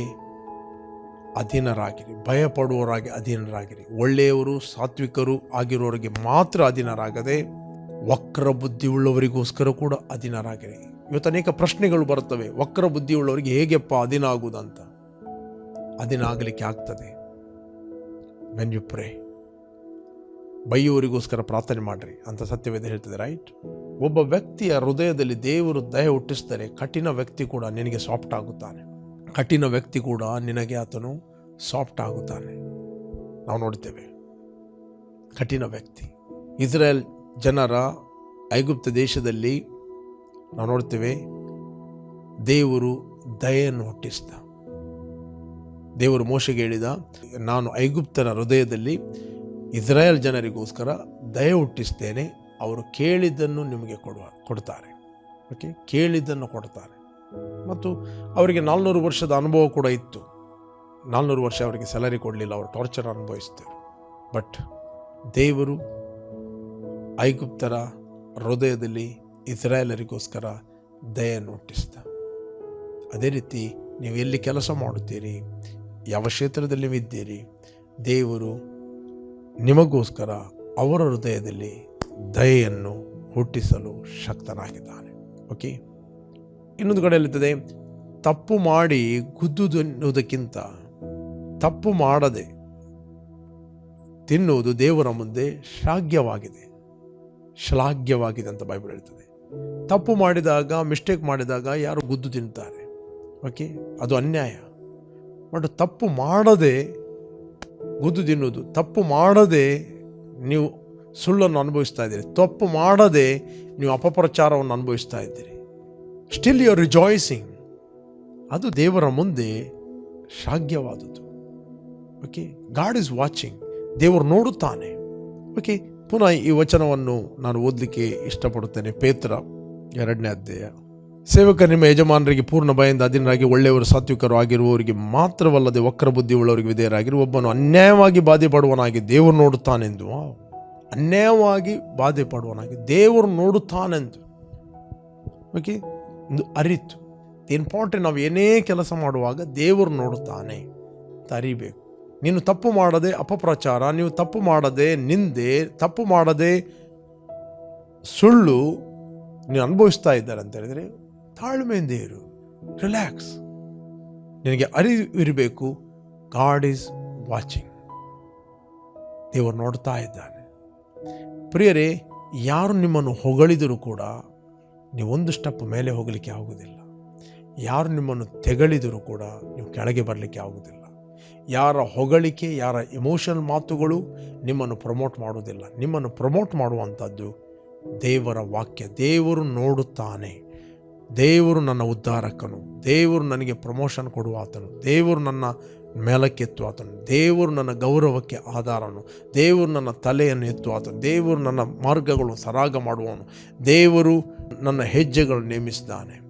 ಅಧೀನರಾಗಿರಿ, ಭಯಪಡುವವರಾಗಿ ಅಧೀನರಾಗಿರಿ. ಒಳ್ಳೆಯವರು ಸಾತ್ವಿಕರು ಆಗಿರೋರಿಗೆ ಮಾತ್ರ ಅಧೀನರಾಗದೆ ವಕ್ರ ಬುದ್ಧಿ ಉಳ್ಳವರಿಗೋಸ್ಕರ ಕೂಡ ಅಧೀನರಾಗಿರಿ. ಇವತ್ತು ಅನೇಕ ಪ್ರಶ್ನೆಗಳು ಬರುತ್ತವೆ ವಕ್ರ ಬುದ್ಧಿ ಉಳ್ಳವರಿಗೆ ಹೇಗೆಪ್ಪ ಅಧೀನ ಆಗುವುದಂತ? ಅಧೀನ ಆಗಲಿಕ್ಕೆ ಆಗ್ತದೆ. ವೆನ್ ಯು ಪ್ರೇ ಬೈಯುವರಿಗೋಸ್ಕರ ಪ್ರಾರ್ಥನೆ ಮಾಡಿರಿ ಅಂತ ಸತ್ಯವೇದ ಹೇಳ್ತದೆ ರೈಟ್ ಒಬ್ಬ ವ್ಯಕ್ತಿಯ ಹೃದಯದಲ್ಲಿ ದೇವರು ದಯ ಹುಟ್ಟಿಸಿದರೆ ಕಠಿಣ ವ್ಯಕ್ತಿ ಕೂಡ ನಿನಗೆ ಸಾಫ್ಟ್ ಆಗುತ್ತಾನೆ. ಕಠಿಣ ವ್ಯಕ್ತಿ ಕೂಡ ನಿನಗೆ ಆತನು ಸಾಫ್ಟ್ ಆಗುತ್ತಾನೆ. ನಾವು ನೋಡ್ತೇವೆ ಕಠಿಣ ವ್ಯಕ್ತಿ. ಇಸ್ರೇಲ್ ಜನರ ಐಗುಪ್ತ ದೇಶದಲ್ಲಿ ನಾವು ನೋಡ್ತೇವೆ, ದೇವರು ದಯೆಯನ್ನು ಹುಟ್ಟಿಸಿದ. ದೇವರು ಮೋಶೆಗೆ ಹೇಳಿದ, ನಾನು ಐಗುಪ್ತನ ಹೃದಯದಲ್ಲಿ ಇಸ್ರಾಯೇಲ್ ಜನರಿಗೋಸ್ಕರ ದಯ ಹುಟ್ಟಿಸ್ತೇನೆ, ಅವರು ಕೇಳಿದ್ದನ್ನು ನಿಮಗೆ ಕೊಡುವ, ಕೊಡ್ತಾರೆ. ಓಕೆ ಕೇಳಿದ್ದನ್ನು ಕೊಡ್ತಾರೆ. ಮತ್ತು ಅವರಿಗೆ ನಾಲ್ನೂರು ವರ್ಷದ ಅನುಭವ ಕೂಡ ಇತ್ತು. ನಾಲ್ನೂರು ವರ್ಷ ಅವರಿಗೆ ಸ್ಯಾಲರಿ ಕೊಡಲಿಲ್ಲ, ಅವರು ಟಾರ್ಚರ್ ಅನುಭವಿಸ್ತಾರೆ. ಬಟ್ ದೇವರು ಐಗುಪ್ತರ ಹೃದಯದಲ್ಲಿ ಇಸ್ರಾಯೇಲರಿಗೋಸ್ಕರ ದಯೆಯನ್ನು ಹುಟ್ಟಿಸಿದ. ಅದೇ ರೀತಿ ನೀವು ಎಲ್ಲಿ ಕೆಲಸ ಮಾಡುತ್ತೀರಿ, ಯಾವ ಕ್ಷೇತ್ರದಲ್ಲಿ ನೀವಿದ್ದೀರಿ ದೇವರು ನಿಮಗೋಸ್ಕರ ಅವರ ಹೃದಯದಲ್ಲಿ ದಯೆಯನ್ನು ಹುಟ್ಟಿಸಲು ಶಕ್ತನಾಗಿದ್ದಾನೆ. ಓಕೆ ಇನ್ನೊಂದು ಕಡೆ ಇರ್ತದೆ ತಪ್ಪು ಮಾಡಿ ಗುದ್ದು ತಿನ್ನುವುದಕ್ಕಿಂತ ತಪ್ಪು ಮಾಡದೆ ತಿನ್ನುವುದು ದೇವರ ಮುಂದೆ ಶ್ಲಾಘ್ಯವಾಗಿದೆ ಶ್ಲಾಘ್ಯವಾಗಿದೆ ಅಂತ ಬೈಬಲ್ ಹೇಳ್ತದೆ ತಪ್ಪು ಮಾಡಿದಾಗ ಮಿಸ್ಟೇಕ್ ಮಾಡಿದಾಗ ಯಾರು ಗುದ್ದು ತಿಂತಾರೆ ಓಕೆ ಅದು ಅನ್ಯಾಯ. ಬಟ್ ತಪ್ಪು ಮಾಡದೆ ಗುದ್ದು ತಿನ್ನುವುದು, ತಪ್ಪು ಮಾಡದೆ ನೀವು ಸುಳ್ಳನ್ನು ಅನುಭವಿಸ್ತಾ ಇದ್ದೀರಿ. ತಪ್ಪು ಮಾಡದೆ ನೀವು ಅಪಪ್ರಚಾರವನ್ನು ಅನುಭವಿಸ್ತಾ ಇದ್ದೀರಿ. ಸ್ಟಿಲ್ ಯು ಆರ್ ರಿಜಾಯ್ಸಿಂಗ್ ಅದು ದೇವರ ಮುಂದೆ ಶ್ಲಾಘ್ಯವಾದದ್ದು ಓಕೆ ಗಾಡ್ ಇಸ್ ವಾಚಿಂಗ್ ದೇವರು ನೋಡುತ್ತಾನೆ. ಓಕೆ ಪುನಃ ಈ ವಚನವನ್ನು ನಾನು ಓದಲಿಕ್ಕೆ ಇಷ್ಟಪಡುತ್ತೇನೆ. ಪೇತ್ರ ಎರಡನೇ ಅಧ್ಯಾಯ. ಸೇವಕ ನಿಮ್ಮ ಯಜಮಾನರಿಗೆ ಪೂರ್ಣ ಭಯದಿಂದ ಅಧೀನರಾಗಿ ಒಳ್ಳೆಯವರು ಸಾತ್ವಿಕರು ಆಗಿರುವವರಿಗೆ ಮಾತ್ರವಲ್ಲದೆ ವಕ್ರ ಬುದ್ಧಿ ಉಳ್ಳವರಿಗೆ ವಿಧೇಯರಾಗಿರು ಒಬ್ಬನು ಅನ್ಯಾಯವಾಗಿ ಬಾಧೆ ಪಡುವನಾಗಿ ದೇವರು ನೋಡುತ್ತಾನೆಂದು. ಅನ್ಯಾಯವಾಗಿ ಬಾಧೆ ಪಡುವನಾಗಿ ದೇವರು ನೋಡುತ್ತಾನೆಂದು. ಓಕೆ ಅರಿತು. ಇಂಪಾರ್ಟೆಂಟ್ ನಾವು ಏನೇ ಕೆಲಸ ಮಾಡುವಾಗ ದೇವರು ನೋಡುತ್ತಾನೆ. ತರಿಬೇಕು. ನೀನು ತಪ್ಪು ಮಾಡದೆ ಅಪಪ್ರಚಾರ, ನೀವು ತಪ್ಪು ಮಾಡದೆ ನಿಂದೆ, ತಪ್ಪು ಮಾಡದೆ ಸುಳ್ಳು ನೀವು ಅನುಭವಿಸ್ತಾ ಇದ್ದಾರೆ ಅಂತ ಹೇಳಿದರೆ ತಾಳ್ಮೆಯಿಂದ ಇರು. ರಿಲ್ಯಾಕ್ಸ್ ನಿನಗೆ ಅರಿವು ಇರಬೇಕು ಗಾಡ್ ಈಸ್ ವಾಚಿಂಗ್ ದೇವರು ನೋಡ್ತಾ ಇದ್ದಾನೆ. ಪ್ರಿಯರೇ, ಯಾರು ನಿಮ್ಮನ್ನು ಹೊಗಳಿದರೂ ಕೂಡ ನೀವು ಒಂದು ಸ್ಟೆಪ್ ಮೇಲೆ ಹೋಗಲಿಕ್ಕೆ ಆಗುವುದಿಲ್ಲ. ಯಾರು ನಿಮ್ಮನ್ನು ತೆಗಳಿದರೂ ಕೂಡ ನೀವು ಕೆಳಗೆ ಬರಲಿಕ್ಕೆ ಆಗುವುದಿಲ್ಲ. ಯಾರ ಹೊಗಳಿಕೆ, ಯಾರ ಇಮೋಷನಲ್ ಮಾತುಗಳು ನಿಮ್ಮನ್ನು ಪ್ರಮೋಟ್ ಮಾಡುವುದಿಲ್ಲ. ನಿಮ್ಮನ್ನು ಪ್ರಮೋಟ್ ಮಾಡುವಂಥದ್ದು ದೇವರ ವಾಕ್ಯ. ದೇವರು ನೋಡುತ್ತಾನೆ. ದೇವರು ನನ್ನ ಉದ್ಧಾರಕನು. ದೇವರು ನನಗೆ ಪ್ರಮೋಷನ್ ಕೊಡುವ ಆತನು. ದೇವರು ನನ್ನ ಮೇಲಕ್ಕೆತ್ತು ಆತನು. ದೇವರು ನನ್ನ ಗೌರವಕ್ಕೆ ಆಧಾರನು. ದೇವರು ನನ್ನ ತಲೆಯನ್ನು ಎತ್ತು ಆತನು. ದೇವರು ನನ್ನ ಮಾರ್ಗಗಳು ಸರಾಗ ಮಾಡುವವನು. ದೇವರು ನನ್ನ ಹೆಜ್ಜೆಗಳನ್ನು ನೇಮಿಸಿದ್ದಾನೆ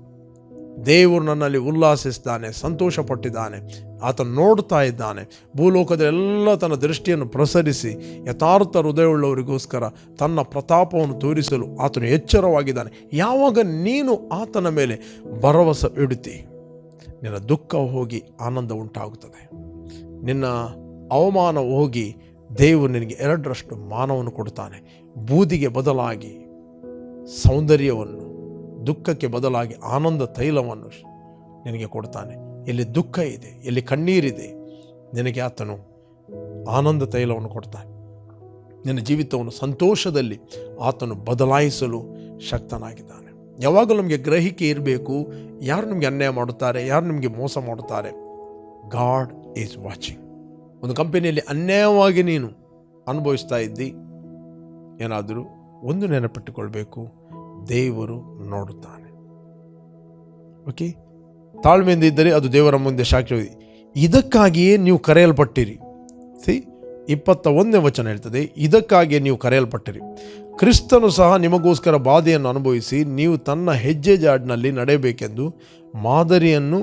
ದೇವರು ನನ್ನಲ್ಲಿ ಉಲ್ಲಾಸಿಸ್ತಾನೆ, ಸಂತೋಷಪಟ್ಟಿದ್ದಾನೆ. ಆತ ನೋಡ್ತಾ ಇದ್ದಾನೆ. ಭೂಲೋಕದ ಎಲ್ಲ ತನ್ನ ದೃಷ್ಟಿಯನ್ನು ಪ್ರಸರಿಸಿ, ಯಥಾರ್ಥ ಹೃದಯವುಳ್ಳವರಿಗೋಸ್ಕರ ತನ್ನ ಪ್ರತಾಪವನ್ನು ತೋರಿಸಲು ಆತನು ಎಚ್ಚರವಾಗಿದ್ದಾನೆ. ಯಾವಾಗ ನೀನು ಆತನ ಮೇಲೆ ಭರವಸೆ ಇಡುತ್ತಿ, ನಿನ್ನ ದುಃಖ ಹೋಗಿ ಆನಂದ ಉಂಟಾಗುತ್ತದೆ. ನಿನ್ನ ಅವಮಾನ ಹೋಗಿ ದೇವರು ನಿನಗೆ ಎರಡರಷ್ಟು ಮಾನವನ್ನು ಕೊಡ್ತಾನೆ. ಬೂದಿಗೆ ಬದಲಾಗಿ ಸೌಂದರ್ಯವನ್ನು, ದುಃಖಕ್ಕೆ ಬದಲಾಗಿ ಆನಂದ ತೈಲವನ್ನು ನಿನಗೆ ಕೊಡ್ತಾನೆ. ಎಲ್ಲಿ ದುಃಖ ಇದೆ, ಎಲ್ಲಿ ಕಣ್ಣೀರಿದೆ, ನಿನಗೆ ಆತನು ಆನಂದ ತೈಲವನ್ನು ಕೊಡ್ತಾನೆ. ನಿನ್ನ ಜೀವಿತವನ್ನು ಸಂತೋಷದಲ್ಲಿ ಆತನು ಬದಲಾಯಿಸಲು ಶಕ್ತನಾಗಿದ್ದಾನೆ. ಯಾವಾಗಲೂ ನಮಗೆ ಗ್ರಹಿಕೆ ಇರಬೇಕು, ಯಾರು ನಮಗೆ ಅನ್ಯಾಯ ಮಾಡುತ್ತಾರೆ, ಯಾರು ನಮಗೆ ಮೋಸ ಮಾಡುತ್ತಾರೆ. God is watching. ಒಂದು ಕಂಪನಿಯಲ್ಲಿ ಅನ್ಯಾಯವಾಗಿ ನೀನು ಅನುಭವಿಸ್ತಾ ಇದ್ದಿ, ಏನಾದರೂ ಒಂದು ನೆನಪಿಟ್ಟುಕೊಳ್ಬೇಕು. ದೇವರು ನೋಡುತ್ತಾನೆ. ಓಕೆ ತಾಳ್ಮೆಯಿಂದ ಇದ್ದರೆ ಅದು ದೇವರ ಮುಂದೆ ಸಾಕ್ಷಿ ಇದಕ್ಕಾಗಿಯೇ ನೀವು ಕರೆಯಲ್ಪಟ್ಟಿರಿ. ಸಿ ಇಪ್ಪತ್ತ ಒಂದನೇ ವಚನ ಹೇಳ್ತದೆ, ಇದಕ್ಕಾಗಿಯೇ ನೀವು ಕರೆಯಲ್ಪಟ್ಟಿರಿ. ಕ್ರಿಸ್ತನು ಸಹ ನಿಮಗೋಸ್ಕರ ಬಾಧೆಯನ್ನು ಅನುಭವಿಸಿ ನೀವು ತನ್ನ ಹೆಜ್ಜೆ ಜಾಡಿನಲ್ಲಿ ನಡೆಯಬೇಕೆಂದು ಮಾದರಿಯನ್ನು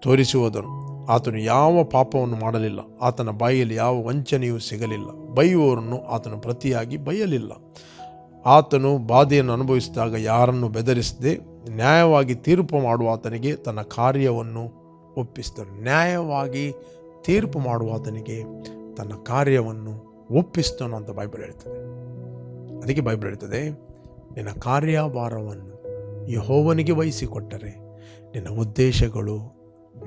ತೋರಿಸುವುದನು. ಆತನು ಯಾವ ಪಾಪವನ್ನು ಮಾಡಲಿಲ್ಲ. ಆತನ ಬಾಯಿಯಲ್ಲಿ ಯಾವ ವಂಚನೆಯೂ ಸಿಗಲಿಲ್ಲ. ಬೈಯುವವರನ್ನು ಆತನು ಪ್ರತಿಯಾಗಿ ಬೈಯಲಿಲ್ಲ. ಆತನು ಬಾಧೆಯನ್ನು ಅನುಭವಿಸಿದಾಗ ಯಾರನ್ನು ಬೆದರಿಸದೆ ನ್ಯಾಯವಾಗಿ ತೀರ್ಪು ಮಾಡುವ ಆತನಿಗೆ ತನ್ನ ಕಾರ್ಯವನ್ನು ಒಪ್ಪಿಸಿದನು. ನ್ಯಾಯವಾಗಿ ತೀರ್ಪು ಮಾಡುವ ಆತನಿಗೆ ತನ್ನ ಕಾರ್ಯವನ್ನು ಒಪ್ಪಿಸ್ತನು ಅಂತ ಬೈಬಲ್ ಹೇಳ್ತದೆ. ಅದಕ್ಕೆ ಬೈಬಲ್ ಹೇಳ್ತದೆ, ನಿನ್ನ ಕಾರ್ಯಭಾರವನ್ನು ಯಹೋವನಿಗೆ ವಹಿಸಿಕೊಟ್ಟರೆ ನಿನ್ನ ಉದ್ದೇಶಗಳು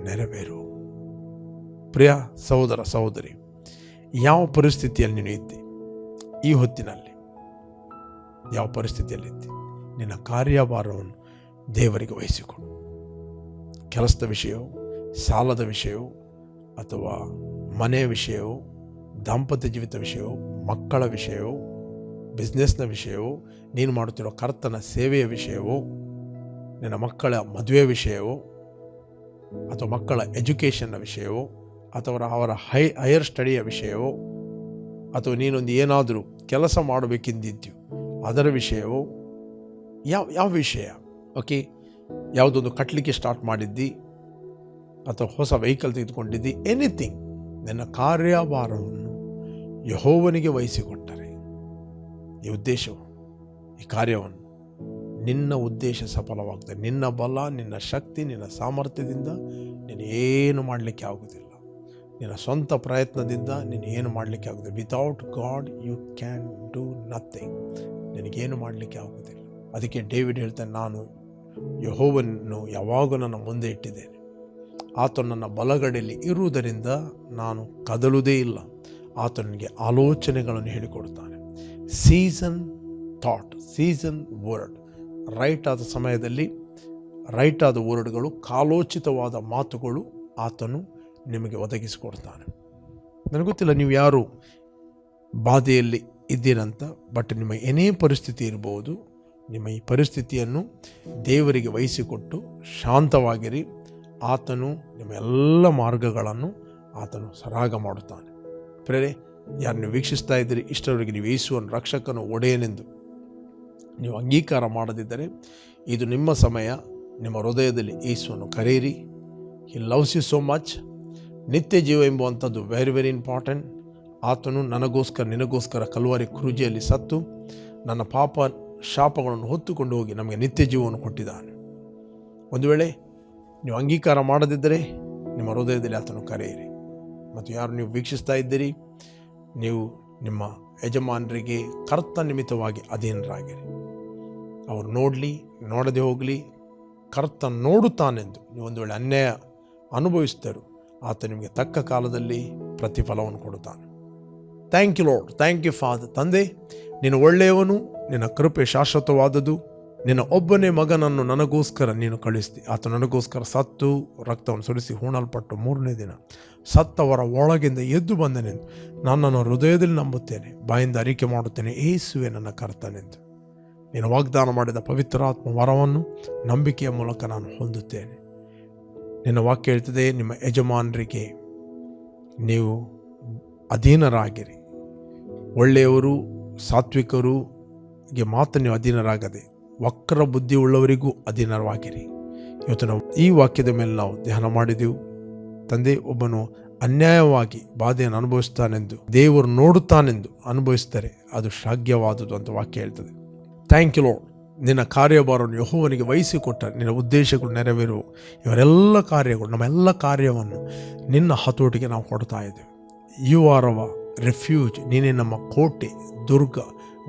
ನೆರವೇರು. ಪ್ರಿಯ ಸಹೋದರ ಸಹೋದರಿ ಯಾವ ಪರಿಸ್ಥಿತಿಯಲ್ಲಿ ನೀನು ಇದ್ದಿ? ಈ ಹೊತ್ತಿನಲ್ಲಿ ಯಾವ ಪರಿಸ್ಥಿತಿಯಲ್ಲಿದ್ದಿ ನಿನ್ನ ಕಾರ್ಯಭಾರವನ್ನು ದೇವರಿಗೆ ವಹಿಸಿಕೊಡು. ಕೆಲಸದ ವಿಷಯವು, ಸಾಲದ ವಿಷಯವು, ಅಥವಾ ಮನೆಯ ವಿಷಯವು, ದಾಂಪತ್ಯ ಜೀವಿತ ವಿಷಯವು, ಮಕ್ಕಳ ವಿಷಯವು ಬಿಸ್ನೆಸ್ನ ವಿಷಯವು, ನೀನು ಮಾಡುತ್ತಿರೋ ಕರ್ತನ ಸೇವೆಯ ವಿಷಯವು, ನಿನ್ನ ಮಕ್ಕಳ ಮದುವೆ ವಿಷಯವು, ಅಥವಾ ಮಕ್ಕಳ ಎಜುಕೇಷನ್ನ ವಿಷಯವೋ ಅಥವಾ ಅವರ ಹೈ ಹೈಯರ್ ಸ್ಟಡಿಯ ವಿಷಯವೋ, ಅಥವಾ ನೀನೊಂದು ಏನಾದರೂ ಕೆಲಸ ಮಾಡಬೇಕೆಂದಿದ್ಯೋ, ಅದರ ವಿಷಯವೋ, ಯಾವ ಯಾವ ವಿಷಯ? ಓಕೆ ಯಾವುದೊಂದು ಕಟ್ಟಲಿಕ್ಕೆ ಸ್ಟಾರ್ಟ್ ಮಾಡಿದ್ದಿ, ಅಥವಾ ಹೊಸ ವೆಹಿಕಲ್ ತೆಗೆದುಕೊಂಡಿದ್ದಿ ಎನಿಥಿಂಗ್ ನಿನ್ನ ಕಾರ್ಯಭಾರವನ್ನು ಯಹೋವನಿಗೆ ವಹಿಸಿಕೊಟ್ಟರೆ. ಈ ಉದ್ದೇಶವು, ಈ ಕಾರ್ಯವನ್ನು ನಿನ್ನ ಉದ್ದೇಶ ಸಫಲವಾಗ್ತದೆ. ನಿನ್ನ ಬಲ, ನಿನ್ನ ಶಕ್ತಿ, ನಿನ್ನ ಸಾಮರ್ಥ್ಯದಿಂದ ನೀನು ಏನು ಮಾಡಲಿಕ್ಕೆ ಆಗೋದಿಲ್ಲ. ನಿನ್ನ ಸ್ವಂತ ಪ್ರಯತ್ನದಿಂದ ನೀನು ಏನು ಮಾಡಲಿಕ್ಕೆ ಆಗೋದಿಲ್ಲ. Without God you can do nothing ನಿನಗೇನು ಮಾಡಲಿಕ್ಕೆ ಆಗೋದಿಲ್ಲ. ಅದಕ್ಕೆ ಡೇವಿಡ್ ಹೇಳ್ತಾನೆ, ನಾನು ಯಹೋವನ್ನು ಯಾವಾಗೂ ನನ್ನ ಮುಂದೆ ಇಟ್ಟಿದ್ದೇನೆ. ಆತ ನನ್ನ ಬಲಗಡೆಯಲ್ಲಿ ಇರುವುದರಿಂದ ನಾನು ಕದಲುವುದೇ ಇಲ್ಲ. ಆತ ನನಗೆ ಆಲೋಚನೆಗಳನ್ನು ಹೇಳಿಕೊಡ್ತಾನೆ season thought season word right ಆದ ಸಮಯದಲ್ಲಿ ರೈಟ್ ಆದ ವರ್ಡ್ಗಳು ಕಾಲೋಚಿತವಾದ ಮಾತುಗಳು ಆತನು ನಿಮಗೆ ಒದಗಿಸಿಕೊಡ್ತಾನೆ. ನನಗೆ ಗೊತ್ತಿಲ್ಲ ನೀವು ಯಾರು ಬಾಧೆಯಲ್ಲಿ ಇದ್ದೀರಂತ ಬಟ್ ನಿಮ್ಮ ಏನೇ ಪರಿಸ್ಥಿತಿ ಇರ್ಬೋದು, ನಿಮ್ಮ ಈ ಪರಿಸ್ಥಿತಿಯನ್ನು ದೇವರಿಗೆ ವಹಿಸಿಕೊಟ್ಟು ಶಾಂತವಾಗಿರಿ. ಆತನು ನಿಮ್ಮ ಎಲ್ಲ ಮಾರ್ಗಗಳನ್ನು ಆತನು ಸರಾಗ ಮಾಡುತ್ತಾನೆ. ಪ್ರೇರೆ ಯಾರು ನೀವು ವೀಕ್ಷಿಸ್ತಾ ಇದ್ದೀರಿ, ಇಷ್ಟರವರೆಗೆ ನೀವು ಯೇಸುವನ್ನು ರಕ್ಷಕನು, ಒಡೆಯನೆಂದು ನೀವು ಅಂಗೀಕಾರ ಮಾಡದಿದ್ದರೆ, ಇದು ನಿಮ್ಮ ಸಮಯ, ನಿಮ್ಮ ಹೃದಯದಲ್ಲಿ ಯೇಸುವನ್ನು ಕರೆಯಿರಿ. He loves you so much ನಿತ್ಯ ಜೀವ ಎಂಬುವಂಥದ್ದು ವೆರಿ ವೆರಿ ಇಂಪಾರ್ಟೆಂಟ್ ಆತನು ನನಗೋಸ್ಕರ, ನಿನಗೋಸ್ಕರ ಕಲ್ವಾರಿ ಕ್ರೂಜಿಯಲ್ಲಿ ಸತ್ತು ನನ್ನ ಪಾಪ ಶಾಪಗಳನ್ನು ಹೊತ್ತುಕೊಂಡು ಹೋಗಿ ನಮಗೆ ನಿತ್ಯ ಜೀವವನ್ನು ಕೊಟ್ಟಿದ್ದಾನೆ. ಒಂದು ವೇಳೆ ನೀವು ಅಂಗೀಕಾರ ಮಾಡದಿದ್ದರೆ ನಿಮ್ಮ ಹೃದಯದಲ್ಲಿ ಆತನು ಕರೆಯಿರಿ. ಮತ್ತು ಯಾರು ನೀವು ವೀಕ್ಷಿಸ್ತಾ ಇದ್ದೀರಿ, ನೀವು ನಿಮ್ಮ ಯಜಮಾನರಿಗೆ ಕರ್ತ ನಿಮಿತ್ತವಾಗಿ ಅಧೀನರಾಗಿರಿ. ಅವರು ನೋಡಲಿ, ನೋಡದೆ ಹೋಗಲಿ ಕರ್ತ ನೋಡುತ್ತಾನೆಂದು ನೀವು ಒಂದು ವೇಳೆ ಅನ್ಯಾಯ ಅನುಭವಿಸಿದರು ಆತ ನಿಮಗೆ ತಕ್ಕ ಕಾಲದಲ್ಲಿ ಪ್ರತಿಫಲವನ್ನು ಕೊಡುತ್ತಾನೆ. Thank you Lord thank you father ತಂದೆ, ನೀನು ಒಳ್ಳೆಯವನು, ನಿನ್ನ ಕೃಪೆ ಶಾಶ್ವತವಾದದ್ದು, ನಿನ್ನ ಒಬ್ಬನೇ ಮಗನನ್ನು ನನಗೋಸ್ಕರ ನೀನು ಕಳಿಸ್ತಿ ಆತ ನನಗೋಸ್ಕರ ಸತ್ತು, ರಕ್ತವನ್ನು ಸುರಿಸಿ ಹೂಣಲ್ಪಟ್ಟು ಮೂರನೇ ದಿನ ಸತ್ತವರ ಒಳಗಿಂದ ಎದ್ದು ಬಂದನೆಂದು ನನ್ನನ್ನು ಹೃದಯದಲ್ಲಿ ನಂಬುತ್ತೇನೆ. ಬಾಯಿಂದ ಅರಿಕೆ ಮಾಡುತ್ತೇನೆ. ಏಸುವೆ ನನ್ನ ಕರ್ತನೆಂದು. ನೀನು ವಾಗ್ದಾನ ಮಾಡಿದ ಪವಿತ್ರಾತ್ಮ ವರವನ್ನು ನಂಬಿಕೆಯ ಮೂಲಕ ನಾನು ಹೊಂದುತ್ತೇನೆ. ನಿನ್ನ ವಾಕ್ಯ ಹೇಳ್ತದೆ, ನಿಮ್ಮ ಯಜಮಾನರಿಗೆ ನೀವು ಅಧೀನರಾಗಿರಿ. ಒಳ್ಳೆಯವರು, ಸಾತ್ವಿಕರುಗೆ ಮಾತ್ರ ನೀವು ಅಧೀನರಾಗದೆ, ವಕ್ರ ಬುದ್ಧಿ ಉಳ್ಳವರಿಗೂ ಅಧೀನರಾಗಿರಿ ಇವತ್ತು ನಾವು ಈ ವಾಕ್ಯದ ಮೇಲೆ ನಾವು ಧ್ಯಾನ ಮಾಡಿದೆವು. ತಂದೆ, ಒಬ್ಬನು ಅನ್ಯಾಯವಾಗಿ ಬಾಧೆಯನ್ನು ಅನುಭವಿಸ್ತಾನೆಂದು, ದೇವರು ನೋಡುತ್ತಾನೆಂದು ಅನುಭವಿಸ್ತಾರೆ ಅದು ಶಾಗ್ಯವಾದುದು ಅಂತ ವಾಕ್ಯ ಹೇಳ್ತದೆ. ಥ್ಯಾಂಕ್ ಯು ಲೋಡ್ ನಿನ್ನ ಕಾರ್ಯಭಾರವನ್ನು ಯಹೋವನಿಗೆ ವಹಿಸಿಕೊಟ್ಟ ನಿನ್ನ ಉದ್ದೇಶಗಳು ನೆರವೇರು. ಇವರೆಲ್ಲ ಕಾರ್ಯಗಳು, ನಮ್ಮೆಲ್ಲ ಕಾರ್ಯವನ್ನು ನಿನ್ನ ಹತೋಟಿಗೆ ನಾವು ಕೊಡ್ತಾ ಇದ್ದೇವೆ. ಯು ಆರ್ ಅವ ರೆಫ್ಯೂಜ್ ನೀನೇ ನಮ್ಮ ಕೋಟೆ, ದುರ್ಗ,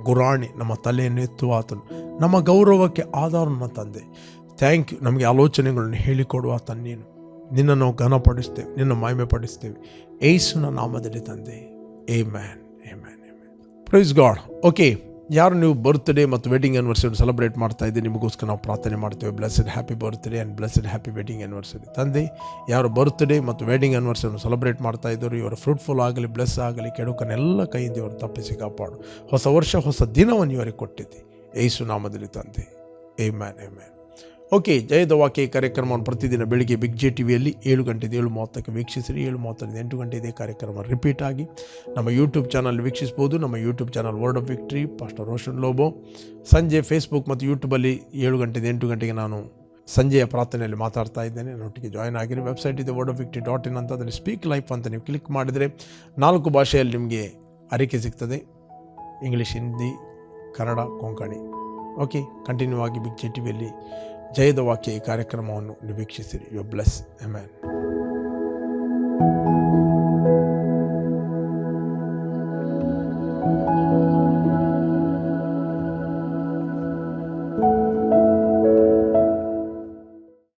ಗುರಾಣಿ, ನಮ್ಮ ತಲೆಯನ್ನು ಎತ್ತುವ ಆತನು. ನಮ್ಮ ಗೌರವಕ್ಕೆ ಆಧಾರನ ತಂದೆ. ಥ್ಯಾಂಕ್ ಯು ನಮಗೆ ಆಲೋಚನೆಗಳನ್ನು ಹೇಳಿಕೊಡುವ ನೀನು. ನಿನ್ನನ್ನು ನಾವು ಘನಪಡಿಸ್ತೇವೆ ನಿನ್ನ ಮಹಿಮೆ ಪಡಿಸ್ತೇವೆ ಏಸುನ ನಾಮದಲ್ಲಿ ತಂದೆ. ಏ ಮ್ಯಾನ್ ಏ ಮ್ಯಾನ್ ಏ ಮ್ಯಾನ್ ಪ್ರೈಸ್ ಗಾಡ್ ಓಕೆ ಯಾರು ನೀವು ಬರ್ತ್ಡೇ ಮತ್ತು ವೆಡ್ಡಿಂಗ್ ಆ್ಯನಿವರ್ಸರಿ ಸೆಲೆಬ್ರೇಟ್ ಮಾಡ್ತಾ ಇದ್ದೀವಿ ನಿಮಗೋಸ್ಕರ ನಾವು ಪ್ರಾರ್ಥನೆ ಮಾಡ್ತೇವೆ. Blessed happy birthday and blessed happy wedding anniversary ತಂದೆ, ಯಾರು ಬರ್ತ್ಡೇ ಮತ್ತು ವೆಡ್ಡಿಂಗ್ ಆ್ಯನಿವರ್ಸರಿಯನ್ನು ಸೆಲೆಬ್ರೇಟ್ ಮಾಡ್ತಾ ಇದ್ದರು, ಇವರು ಫ್ರೂಟ್ಫುಲ್ ಆಗಲಿ ಬ್ಲೆಸ್ ಆಗಲಿ ಕೆಡುಕನೆಲ್ಲ ಕೈಯಿಂದ ಇವರು ತಪ್ಪಿಸಿ ಕಾಪಾಡು. ಹೊಸ ವರ್ಷ, ಹೊಸ ದಿನವನ್ನು ಇವರಿಗೆ ಕೊಟ್ಟಿದ್ದೆ ಏಸು ನಾಮದಲ್ಲಿ ತಂದೆ. ಏ ಮ್ಯಾನ್ ಏ ಮ್ಯಾನ್ ಓಕೆ ಜಯದ ವಾಕ್ಯ ಕಾರ್ಯಕ್ರಮವನ್ನು ಪ್ರತಿದಿನ ಬೆಳಿಗ್ಗೆ ಬಿಗ್ ಜೆ ಟಿ ವಿಯಲ್ಲಿ ಏಳು ಗಂಟೆದು ಏಳು ಮೂವತ್ತಕ್ಕೆ ವೀಕ್ಷಿಸಿರಿ. ಏಳು ಮೂವತ್ತರಿಂದ ಎಂಟು ಗಂಟೆ ಇದೇ ಕಾರ್ಯಕ್ರಮ ರಿಪೀಟ್ ಆಗಿ. ನಮ್ಮ ಯೂಟ್ಯೂಬ್ ಚಾನಲ್ ವೀಕ್ಷಿಸ್ಬೋದು ನಮ್ಮ YouTube channel word of victory pastor Roshan Lobo ಸಂಜೆ ಫೇಸ್ಬುಕ್ ಮತ್ತು ಯೂಟ್ಯೂಬಲ್ಲಿ ಏಳು ಗಂಟೆಯಿಂದ ಎಂಟು ಗಂಟೆಗೆ ನಾನು ಸಂಜೆಯ ಪ್ರಾರ್ಥನೆಯಲ್ಲಿ ಮಾತಾಡ್ತಾ ಇದ್ದೇನೆ. ನೋಟಿಗೆ ಜಾಯ್ನ್ ಆಗಿರಿ. ವೆಬ್ಸೈಟ್ ಇದೆ word of victory dot in ಅಂತ, ಅದರಲ್ಲಿ ಸ್ಪೀಕ್ ಲೈಫ್ ಅಂತ ನೀವು ಕ್ಲಿಕ್ ಮಾಡಿದರೆ ನಾಲ್ಕು ಭಾಷೆಯಲ್ಲಿ ನಿಮಗೆ ಅರಿಕೆ ಸಿಗ್ತದೆ. English Hindi Kannada Konkani okay continue ಆಗಿ ಬಿಗ್ ಜೆ ಟಿ ವಿಯಲ್ಲಿ ಜಯದ ವಾಕ್ಯ ಈ ಕಾರ್ಯಕ್ರಮವನ್ನು ನೀವು ವೀಕ್ಷಿಸಿರಿ ಯು ಬ್ಲೆಸ್ ಎಮ್ಯಾನ್